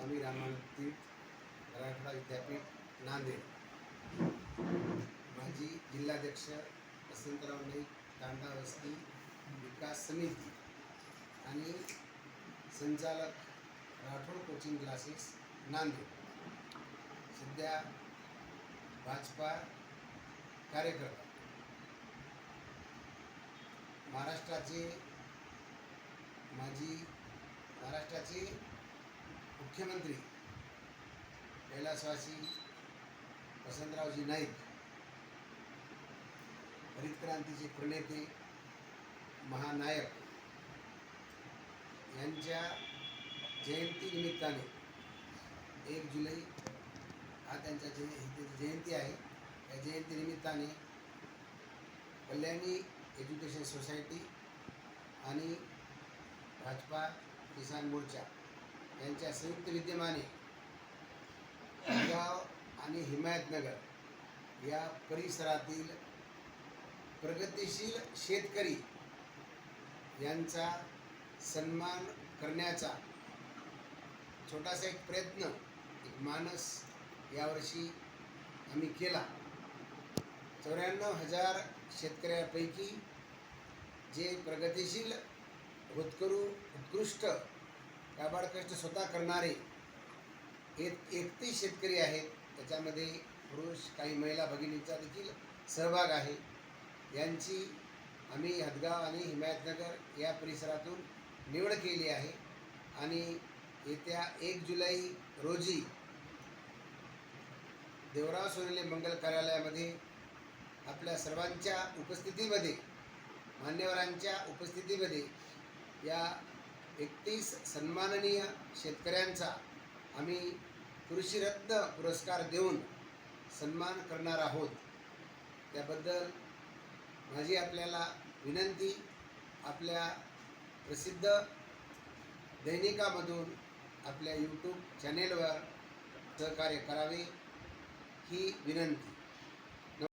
स्वामी रामानंद मराठवाडा विद्यापीठ नांदेड. माजी जिल्हाध्यक्ष वसंतराव नाईक तांडा वस्ती विकास समिती आणि संचालक राठोड कोचिंग क्लासेस नांदेड. सध्या भाजपा कार्यकर्ता. महाराष्ट्राचे माजी महाराष्ट्राचे मुख्यमंत्री कैलासवासी वसंतरावजी नाईक हरित क्रांतीचे प्रणेते महानायक यांच्या जयंतीनिमित्ताने एक जुलै हा त्यांच्या जय जयंती आहे. या जयंतीनिमित्ताने कल्याणी एज्युकेशन सोसायटी आणि भाजपा किसान मोर्चा यांच्या संयुक्त विद्यमाने गाव आणि हिमायतनगर या परिसरातील प्रगतिशील शेतकरी यांचा सन्मान करण्याचा छोटासा एक प्रयत्न एक मानस यावर्षी आम्ही केला. चौऱ्याण्णव हजार शेतकऱ्यापैकी जे प्रगतिशील होतकरू उत्कृष्ट काबाड कष्ट स्वतः करणारे एक एकतीस शेतकरी आहेत. त्याच्यामध्ये पुरुष काही महिला भगिनींचा देखील सहभाग आहे. यांची आम्ही हदगाव आणि हिमायतनगर या परिसरातून निवड केली आहे. आणि येत्या एक जुलै रोजी देवराव सोनेले मंगल कार्यालयामध्ये आपल्या सर्वांच्या उपस्थितीमध्ये मान्यवरांच्या उपस्थितीमध्ये या एकतीस सन्माननीय शेतकऱ्यांचा आम्ही कृषीरत्न पुरस्कार देऊन सन्मान करणार आहोत. त्याबद्दल माझी आपल्याला विनंती आपल्या प्रसिद्ध दैनिकामधून आपल्या यूट्यूब चॅनेलवर सहकार्य करावे ही विनंती.